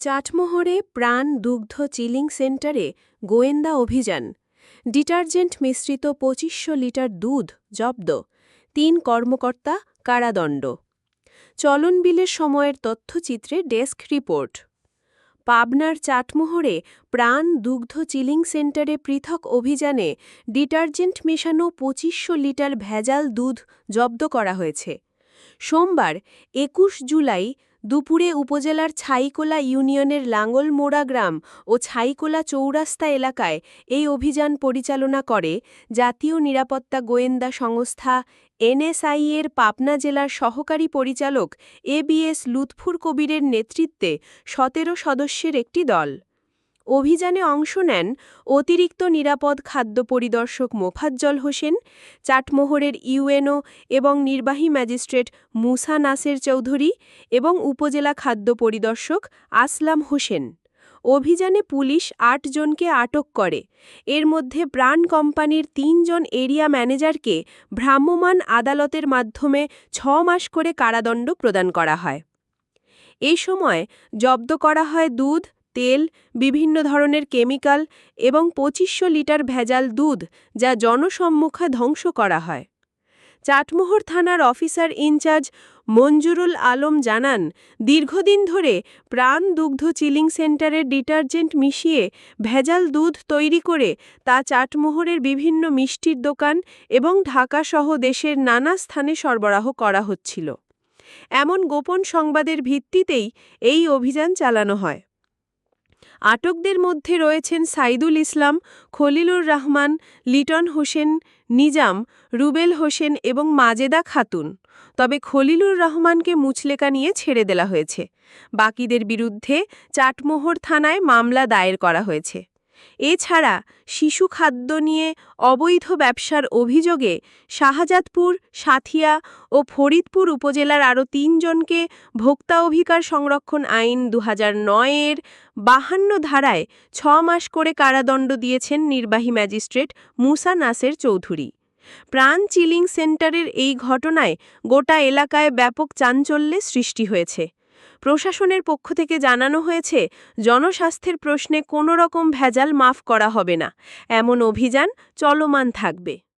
চাটমোহরে প্রাণ দুগ্ধ চিলিং সেন্টারে গোয়েন্দা অভিযান। ডিটারজেন্ট মিশ্রিত পঁচিশশো লিটার দুধ জব্দ। তিন কর্মকর্তা কারাদণ্ড। চলন বিলের সময়ের তথ্যচিত্রে ডেস্ক রিপোর্ট। পাবনার চাটমোহরে প্রাণ দুগ্ধ চিলিং সেন্টারে পৃথক অভিযানে ডিটারজেন্ট মেশানো পঁচিশশো লিটার ভেজাল দুধ জব্দ করা হয়েছে। সোমবার একুশ জুলাই দুপুরে উপজেলার ছাইকোলা ইউনিয়নের লাঙ্গলমোড়া গ্রাম ও ছাইকোলা চৌরাস্তা এলাকায় এই অভিযান পরিচালনা করে জাতীয় নিরাপত্তা গোয়েন্দা সংস্থা, এনএসআই এর পাবনা জেলার সহকারী পরিচালক এবিএস লুৎফুর কবিরের নেতৃত্বে সতেরো সদস্যের একটি দল। অভিযানে অংশ নেন অতিরিক্ত নিরাপদ খাদ্য পরিদর্শক মোফাজ্জল হোসেন, চাটমোহরের ইউএনও এবং নির্বাহী ম্যাজিস্ট্রেট মুসা নাসের চৌধুরী এবং উপজেলা খাদ্য পরিদর্শক আসলাম হোসেন। অভিযানে পুলিশ আট জনকে আটক করে। এর মধ্যে প্রাণ কোম্পানির তিনজন এরিয়া ম্যানেজারকে ভ্রাম্যমাণ আদালতের মাধ্যমে ছ মাস করে কারাদণ্ড প্রদান করা হয়। এই সময় জব্দ করা হয় দুধ তেল, বিভিন্ন ধরনের কেমিক্যাল এবং পঁচিশশো লিটার ভেজাল দুধ যা জনসম্মুখে ধ্বংস করা হয়। চাটমোহর থানার অফিসার ইনচার্জ মঞ্জুরুল আলম জানান, দীর্ঘদিন ধরে প্রাণ দুগ্ধ চিলিং সেন্টারের ডিটারজেন্ট মিশিয়ে ভেজাল দুধ তৈরি করে তা চাটমোহরের বিভিন্ন মিষ্টির দোকান এবং ঢাকাসহ দেশের নানা স্থানে সরবরাহ করা হচ্ছিল। এমন গোপন সংবাদের ভিত্তিতেই এই অভিযান চালানো হয়। আটকদের মধ্যে রয়েছেন সাইদুল ইসলাম, খলিলুর রহমান, লিটন হোসেন নিজাম, রুবেল হোসেন এবং মাজেদা খাতুন। তবে খলিলুর রহমানকে মুচলেকা নিয়ে ছেড়ে দেওয়া হয়েছে। বাকিদের বিরুদ্ধে চাটমোহর থানায় মামলা দায়ের করা হয়েছে। এছাড়া শিশু খাদ্য নিয়ে অবৈধ ব্যবসার অভিযোগে শাহজাদপুর, সাথিয়া ও ফরিদপুর উপজেলার আরও তিনজনকে ভোক্তা অধিকার সংরক্ষণ আইন দুহাজার নয় এর বাহান্ন ধারায় ছ মাস করে কারাদণ্ড দিয়েছেন নির্বাহী ম্যাজিস্ট্রেট মুসা নাসের চৌধুরী। প্রাণ চিলিং সেন্টারের এই ঘটনায় গোটা এলাকায় ব্যাপক চাঞ্চল্যের সৃষ্টি হয়েছে। প্রশাসনের পক্ষ থেকে জানানো হয়েছে, জনস্বাস্থ্যের প্রশ্নে কোনো রকম ভেজাল মাফ করা হবে না। এমন অভিযান চলমান থাকবে।